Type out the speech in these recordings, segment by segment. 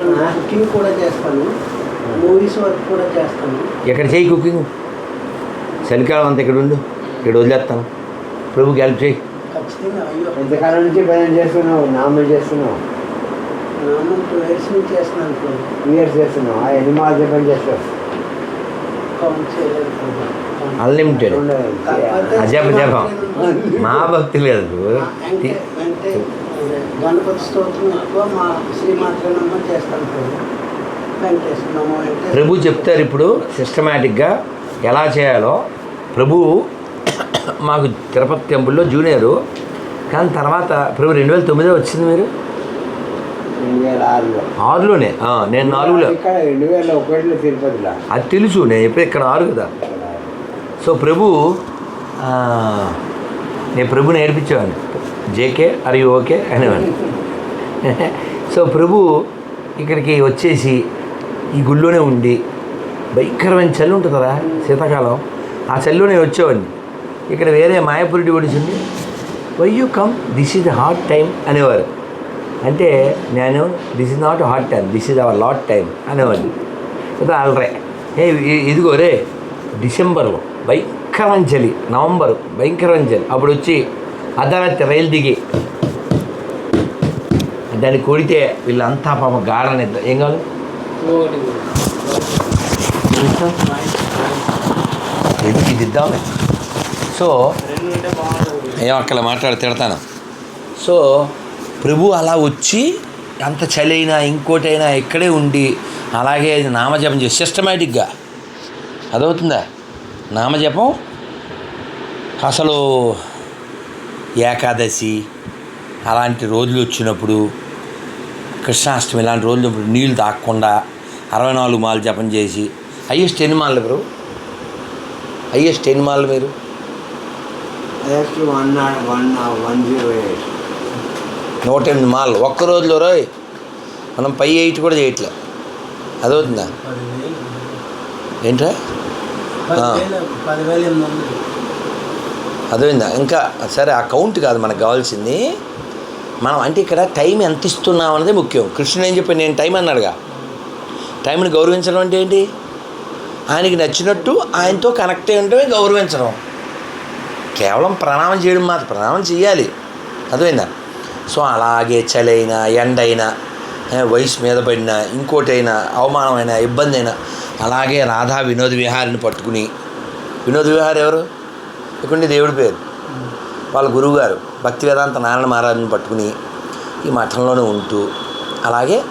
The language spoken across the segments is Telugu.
కుకింగ్ కూడా చేస్తాను మూవీస్ వర్క్ కూడా చేస్తాను ఎక్కడ చేయి కుకింగ్ చలికాలం అంతా ఇక్కడ ఉండు ఇక్కడ వదిలేస్తాను. ప్రభుకి హెల్ప్ చేయి. ఖచ్చితంగా అయ్యో. ఎంతకాలం నుంచి పని చేస్తున్నావు నామలు చేస్తున్నావు. నామం టూ ఇయర్స్ నుంచి చేస్తున్నాను టూ ఇయర్స్ చేస్తున్నావు ఆ ఎన్ని పని చేస్తావు కౌంట్ చేయలేదు. అన్లిమిటెడ్ అజప జపం. మా భక్తి లేదు. గణపతి స్తోత్రం ఎక్కువ మా శ్రీమాత్రనమ్మ చేస్తాను ప్రభు వెంకటేశ్వరమ్మ వెంకటేశ్వర. ప్రభు చెప్తారు ఇప్పుడు సిస్టమేటిక్గా ఎలా చేయాలో. ప్రభు మాకు తిరుపతి టెంపుల్లో జూనియరు. కానీ తర్వాత ప్రభు రెండు వేల తొమ్మిదో వచ్చింది మీరు? ఆరులోనే? నేను నాలుగులో. రెండు వేల ఒకటిలో తిరుపతిలో. అది తెలుసు నేను ఎప్పుడు ఇక్కడ ఆరు కదా. సో ప్రభు నేను ప్రభు నేర్పించేవాడిని. జేకే అరి ఓకే అనేవాడిని సో ప్రభు ఇక్కడికి వచ్చేసి ఈ గుళ్ళోనే ఉండి భయంకరమైన చలి ఉంటుంది కదా శీతాకాలం. ఆ చలిలోనే వచ్చేవాడిని. ఇక్కడ వేరే మాయపురుడి ఒడిచింది why you come this is hot time అనేవారు. అంటే నేను this is not hot time this is our lot time అనేవాడిని. అయితే అలరే ఏ ఇదిగో రే డిసెంబర్లో భయంకరమైన చలి. నవంబర్ భయంకరమైన చలి. అప్పుడు వచ్చి అర్ధరాత్రి రైలు దిగి దాన్ని కొడితే వీళ్ళంతా పాప గాఢ నిద్ర ఏం కావాలి? ఇది ఇది ఇద్దామే సో ఏం అక్కడ మాట్లాడి తిడతాను. సో ప్రభు అలా వచ్చి అంత చలి అయినా ఇంకోటైనా ఇక్కడే ఉండి అలాగే నామజపం చేసి సిస్టమేటిక్గా అదవుతుందా నామజపం అసలు ఏకాదశి అలాంటి రోజులు వచ్చినప్పుడు కృష్ణాష్టమి ఇలాంటి రోజులు నీళ్ళు తాగకుండా అరవై నాలుగు మాలు జపం చేసి హయ్యెస్ట్ ఎన్ని మాలు బ్రో? హయ్యెస్ట్ ఎన్ని మాలు మీరు? నూట ఎనిమిది మాలు. ఒక్క రోజులో రోయ్ మనం పై ఎయిట్ కూడా చేయట్లే. అదవుతుందా? ఏంట్రా? అర్థమైందా? ఇంకా సరే ఆ కౌంట్ కాదు మనకు కావాల్సింది. మనం అంటే ఇక్కడ టైం ఎంత ఇస్తున్నాం అన్నది ముఖ్యం. కృష్ణుడు ఏం చెప్పాడు? నేను టైం అన్నాడుగా. టైంని గౌరవించడం అంటే ఏంటి? ఆయనకి నచ్చినట్టు ఆయనతో కనెక్ట్ అయి ఉండటమే గౌరవించడం. కేవలం ప్రణామం చేయడం మాత్రం ప్రణామం చేయాలి అర్థమైందా? సో అలాగే చలైనా ఎండైనా వయసు మీద పడినా ఇంకోటైనా అవమానమైన ఇబ్బంది అయినా అలాగే రాధా వినోద్ విహారిని పట్టుకుని వినోద్ విహార్ ఎవరు? ఇక్కడి దేవుడి పేరు. వాళ్ళ గురువుగారు భక్తి వేదాంత నారాయణ మహారాజుని పట్టుకుని ఈ మఠంలోనే ఉంటూ అలాగే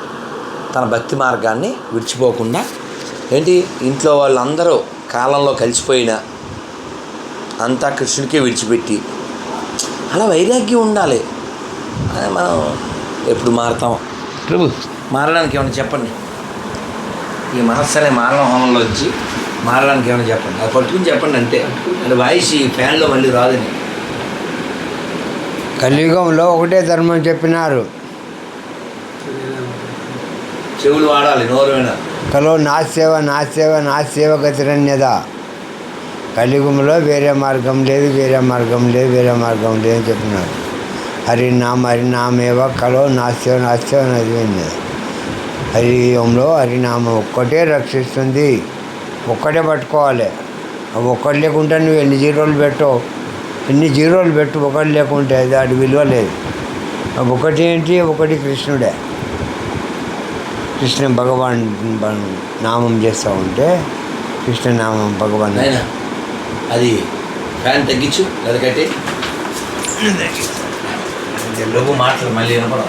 తన భక్తి మార్గాన్ని విడిచిపోకుండా ఏంటి ఇంట్లో వాళ్ళందరూ కాలంలో కలిసిపోయిన అంతా కృష్ణుడికే విడిచిపెట్టి అలా వైరాగ్యం ఉండాలి. అదే మనం ఎప్పుడు మారుతాం. ప్రభు. మారడానికి ఏమైనా చెప్పండి? ఈ మనస్సు అనే మారణ హోమంలో వచ్చి మారడానికి ఏమైనా చెప్పండి? అది పట్టుకుని చెప్పండి అంతే. అది వాయిస్ ఈ ఫ్యాన్లో మళ్ళీ రాదని. కలియుగంలో ఒకటే ధర్మం చెప్పినారు. చెవులు వాడాలి నోరు వినాలి. కలో నా సేవ నా సేవ నా సేవ గతిరన్యద కలియుగంలో వేరే మార్గం లేదు వేరే మార్గం లేదు వేరే మార్గం లేదు అని చెప్పినారు. హరినామ హరినామేవ కలో నా సేవ నా సేవ నది హరియంలో హరినామం ఒక్కటే రక్షిస్తుంది. ఒక్కటే పట్టుకోవాలి. అవి ఒక్కటి లేకుంటే నువ్వు ఎన్ని జీరోలు పెట్టవు? ఎన్ని జీరోలు పెట్టు ఒకటి లేకుంటే దాని విలువ లేదు. అవి ఒకటి ఏంటి? ఒకటి కృష్ణుడే. కృష్ణ భగవాన్ నామం చేస్తూ ఉంటే కృష్ణనామం భగవాన్. అది ఫ్యాన్ తగ్గించు లేదా కట్టి. మాటలు మళ్ళీ వినపడం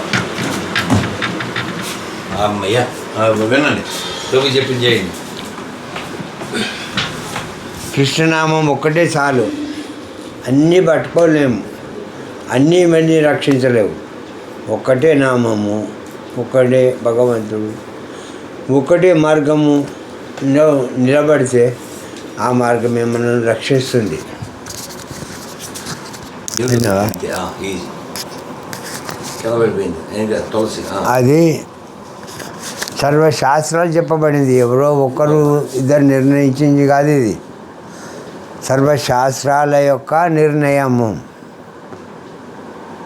అమ్మయ్యా వినండి. ప్రభు చెప్పింది చేయండి. కృష్ణనామం ఒక్కటే చాలు. అన్నీ పట్టుకోలేము. అన్నీ ఇవన్నీ రక్షించలేవు. ఒక్కటే నామము ఒక్కటే భగవంతుడు ఒక్కటే మార్గము నిల- నిలబడితే ఆ మార్గమే మనల్ని రక్షిస్తుంది. అది సర్వశాస్త్రాలు చెప్పబడింది. ఎవరో ఒకరు ఇద్దరు నిర్ణయించింది కాదు ఇది. సర్వశాస్త్రాల యొక్క నిర్ణయము.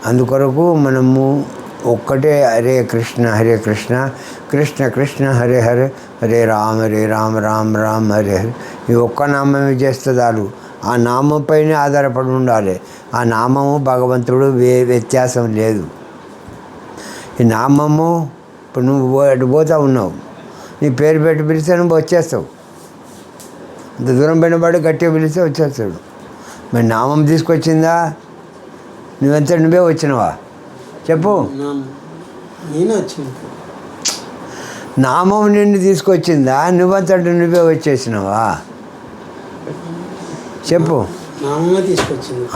అందుకొరకు మనము ఒక్కటే హరే కృష్ణ హరే కృష్ణ కృష్ణ కృష్ణ హరే హరే హరే రామ హరే రామ రామ రామ హరే హరే. ఈ ఒక్క నామమే చేస్తే ఆ నామంపైనే ఆధారపడి ఉండాలి. ఆ నామము భగవంతుడు వ్యత్యాసం లేదు. ఈ నామము ఇప్పుడు నువ్వు పో- అటు పోతా ఉన్నావు? నీ పేరు పెట్టి పిలిస్తే నువ్వు వచ్చేస్తావు. అంత దూరం పోయినవాడు గట్టిగా పిలిస్తే వచ్చేస్తాడు. మరి నామం తీసుకొచ్చిందా? నువ్వెంత నువ్వే వచ్చినవా? చెప్పు. నా- నేనే వచ్చింది నామం నిన్ను తీసుకొచ్చిందా? నువ్వంతటి నువ్వే వచ్చేసినావా? చెప్పు. నామే తీసుకొచ్చింది.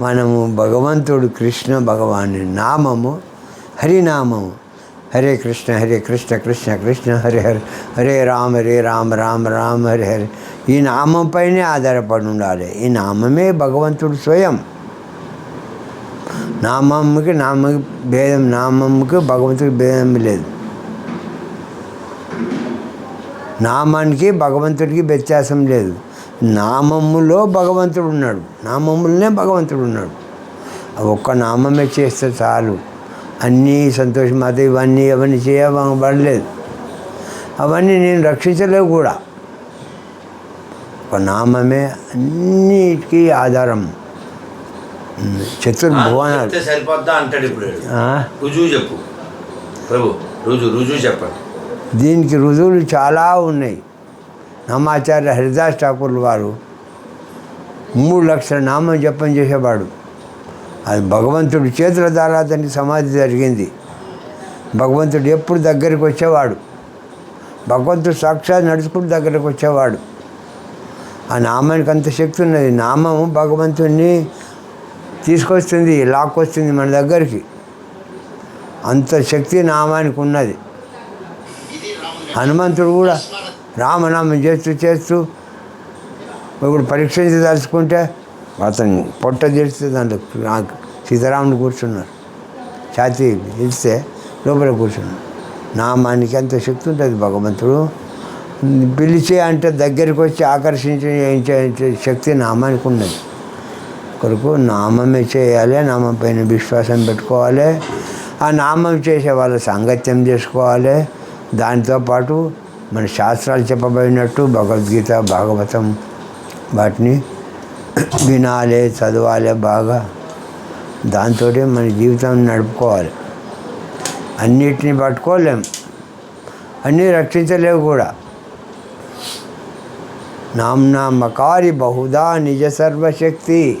మనము భగవంతుడు కృష్ణ భగవాని నామము హరినామము హరే కృష్ణ హరే కృష్ణ కృష్ణ కృష్ణ హరే హరే హరే రామ హరే రామ రామ రామ హరే హరే. ఈ నామంపైనే ఆధారపడి ఉండాలి. ఈ నామమే భగవంతుడు స్వయం. నామముకి నామకి భేదం నామమ్మకి భగవంతుడికి భేదం లేదు. నామానికి భగవంతుడికి వ్యత్యాసం లేదు. నామములో భగవంతుడు ఉన్నాడు నామములనే భగవంతుడు ఉన్నాడు ఒక్క నామమే చేస్తే చాలు. అన్నీ సంతోషమాత ఇవన్నీ అవన్నీ చేయబడలేదు అవన్నీ నేను రక్షించలేవు కూడా. ఒక నామమే అన్నిటికీ ఆధారం. చతుర్భువనాలు సరిపోద్దా అంటాడు ఇప్పుడు? రుజువు చెప్పు. ప్రభు రుజువు రుజువు చెప్పండి. దీనికి రుజువులు చాలా ఉన్నాయి. నమాచార్య హరిదాస్ ఠాకూర్ వారు మూడు లక్షల నామం జపం చేసేవాడు. అది భగవంతుడి చేతుల ద్వారా అతనికి సమాధి జరిగింది. భగవంతుడు ఎప్పుడు దగ్గరికి వచ్చేవాడు. భగవంతుడు సాక్షాత్ నడుచుకుంటూ దగ్గరికి వచ్చేవాడు. ఆ నామానికి అంత శక్తి ఉన్నది. నామము భగవంతుడిని తీసుకొస్తుంది లాక్కొస్తుంది మన దగ్గరికి. అంత శక్తి నామానికి ఉన్నది. హనుమంతుడు కూడా రామనామం చేస్తూ చేస్తూ ఇప్పుడు పరీక్షించదలుచుకుంటే అతను పొట్ట తెరిస్తే దాంట్లో నాకు సీతారాముడు కూర్చున్నారు. ఛాతీ ఇస్తే లోపల కూర్చున్నారు. నామానికి ఎంత శక్తి ఉంటుంది భగవంతుడు. పిలిచే అంటే దగ్గరికి వచ్చి ఆకర్షించే శక్తి నామానికి ఉన్నది. కొరకు నామమే చేయాలి నామం పైన విశ్వాసం పెట్టుకోవాలి. ఆ నామం చేసే వాళ్ళ సాంగత్యం చేసుకోవాలి. దాంతోపాటు మన శాస్త్రాలు చెప్పబడినట్టు భగవద్గీత భాగవతం వాటిని వినాలి చదవాలి బాగా. దాంతో మన జీవితం నడుపుకోవాలి. అన్నిటిని పట్టుకోలేం. అన్నీ రక్షించలేవు కూడా. నామ్నా మకారి బహుదా నిజ సర్వశక్తి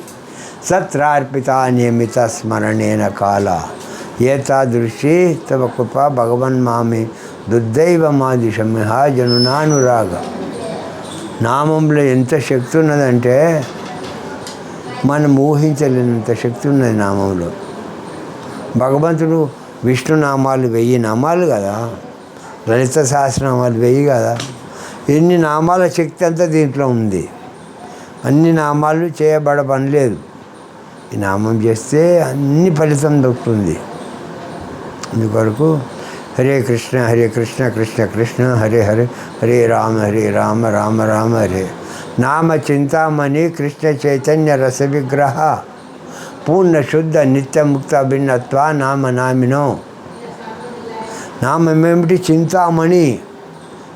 సత్రార్పిత నియమిత స్మరణేన కాల. ఏతాదృశి తవ కృప భగవన్ మామి. దుర్దైవమాదిశమిహ జనునానురాగ. నామంలో ఎంత శక్తి ఉన్నదంటే మనం ఊహించలేనంత శక్తి ఉన్నది నామంలో. భగవంతుడు విష్ణు నామాలు వెయ్యి నామాలు కదా? లలిత సహస్రనామాలు వెయ్యి కదా? ఎన్ని నామాల శక్తి అంతా దీంట్లో ఉంది. అన్ని నామాలు చేయబడ పనిలేదు ఈ నామం చేస్తే అన్ని ఫలితం దొరుకుతుంది అందుకొరకు హరే కృష్ణ హరే కృష్ణ కృష్ణ కృష్ణ హరే హరే హరే రామ హరే రామ రామ రామ హరే. నామ చింతామణి కృష్ణ చైతన్య రస విగ్రహ. పూర్ణ శుద్ధ నిత్యముక్త భిన్నత్వ నామ నామినో. నామం ఏమిటి? చింతామణి.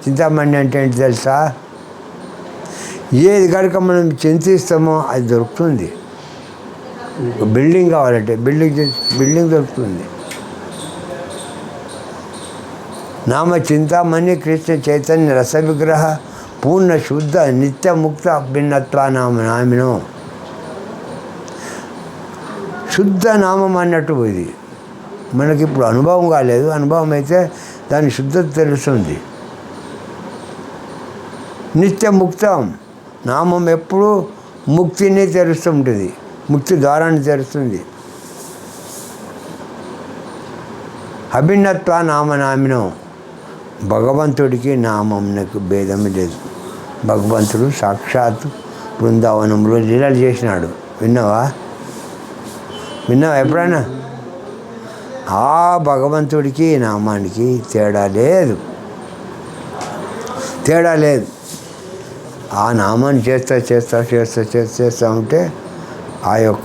చింతామణి అంటే ఏంటి తెలుసా? ఏది కనుక మనం చింతిస్తామో అది దొరుకుతుంది. బిల్డింగ్ కావాలంటే బిల్డింగ్ బిల్డింగ్ దొరుకుతుంది. నామ చింతామణి కృష్ణ చైతన్య రస విగ్రహ పూర్ణ శుద్ధ నిత్యముక్త భిన్నత్వ నామ నామినో. శుద్ధ నామం అన్నట్టు ఇది. మనకి ఇప్పుడు అనుభవం కాలేదు. అనుభవం అయితే దాని శుద్ధత తెలుస్తుంది. నిత్యముక్తం నామం ఎప్పుడు ముక్తిని తెరుస్తుంటుంది ముక్తి ద్వారాన్ని తెరుస్తుంది. అభిన్నత్వ నామనామినం భగవంతుడికి నామంకు భేదం లేదు. భగవంతుడు సాక్షాత్ బృందావనంలో లీలలు చేసినాడు. విన్నావా? విన్నావా ఎప్పుడైనా? ఆ భగవంతుడికి నామానికి తేడా లేదు. తేడా లేదు. ఆ నామాన్ని చేస్తా చేస్తా చేస్తా చేస్తా చేస్తా ఉంటే ఆ యొక్క